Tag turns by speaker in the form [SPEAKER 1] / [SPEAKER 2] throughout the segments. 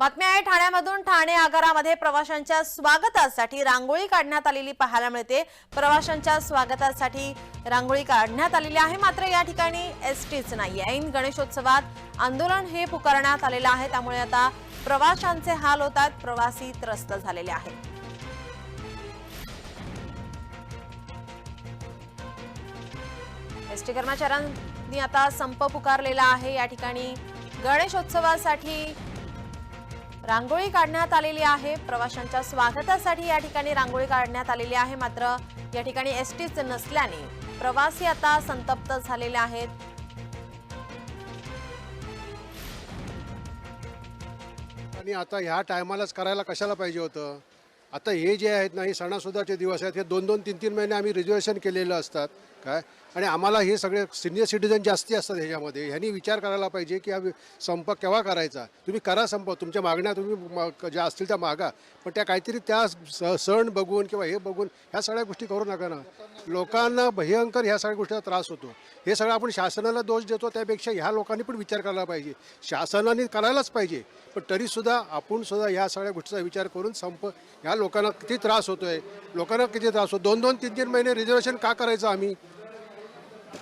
[SPEAKER 1] बातम्या आहे ठाण्यामधून ठाणे आगारामध्ये प्रवाशांच्या स्वागतासाठी रांगोळी काढण्यात आलेली पाहायला मिळते. प्रवाशांच्या स्वागतासाठी रांगोळी काढण्यात आलेली आहे मात्र या ठिकाणी एस टीच नाही ऐन गणेशोत्सवात आंदोलन हे पुकारण्यात आलेलं आहे त्यामुळे आता प्रवाशांचे हाल होतात प्रवासी त्रस्त झालेले आहेत. एस टी कर्मचाऱ्यांनी आता संप पुकारलेला आहे या ठिकाणी गणेशोत्सवासाठी रांगोळी काढण्यात आलेली आहे. प्रवाशांच्या स्वागतासाठी या ठिकाणी रांगोळी काढण्यात आलेली आहे. मात्र या ठिकाणी एस टीच नसल्याने प्रवासी आता संतप्त झालेले आहेत.
[SPEAKER 2] आणि आता ह्या टायमालाच करायला कशाला पाहिजे होतं? आता हे जे आहेत ना हे सणासुद्धाचे दिवस आहेत. हे दोन दोन तीन तीन महिने आम्ही रिझर्वेशन केलेलं असतात. काय? आणि आम्हाला हे सगळे सिनियर सिटीजन जास्ती असतात ह्याच्यामध्ये. ह्यांनी विचार करायला पाहिजे की हा संप केव्हा करायचा? तुम्ही करा संप. तुमच्या मागण्या तुम्ही म- ज्या असतील त्या मागा. पण त्या काहीतरी त्या स- सण बघून किंवा हे बघून ह्या सगळ्या गोष्टी करू नका ना. लोकांना भयंकर ह्या सगळ्या गोष्टीचा त्रास होतो. हे सगळं आपण शासनाला दोष देतो त्यापेक्षा ह्या लोकांनी पण विचार करायला पाहिजे. शासनाने करायलाच पाहिजे. पण तरीसुद्धा आपण सुद्धा ह्या सगळ्या गोष्टीचा विचार करून संप ह्या लोकांना किती त्रास होतो आहे लोकांना किती त्रास होतो? दोन दोन तीन तीन महिने रिझर्वेशन का करायचं आम्ही?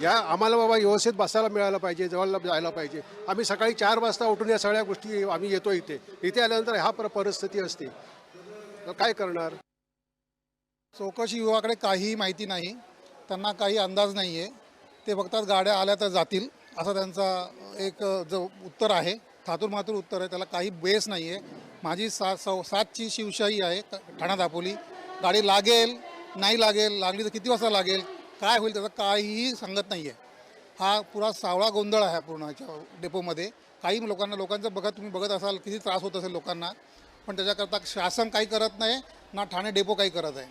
[SPEAKER 2] या आम्हाला बाबा व्यवस्थित बसायला मिळायला पाहिजे जवळला जायला पाहिजे. आम्ही सकाळी चार वाजता उठून या सगळ्या गोष्टी आम्ही येतो इथे. इथे आल्यानंतर ह्या पर परिस्थिती असते. तर काय करणार?
[SPEAKER 3] चौकशी विभागाकडे काहीही माहिती नाही. त्यांना काही अंदाज नाही आहे ते बघतात गाड्या आल्या तर जातील असा त्यांचा एक जो उत्तर आहे थातूर मातूर उत्तर आहे त्याला काही बेस नाही आहे माझी सा सौ सातची शिवशाही आहे ठाणा दापोली. गाडी लागेल नाही लागेल लागली तर किती वाजता लागेल काय होईल त्याचं काहीही सांगत नाही आहे हा पुरा सावळा गोंधळ आहे पूर्ण ह्याच्या डेपोमध्ये. काही लोकांना लोकांचं बघत तुम्ही बघत असाल किती त्रास होत असेल लोकांना. पण त्याच्याकरता शासन काही करत नाही ना ठाणे डेपो काही करत आहे.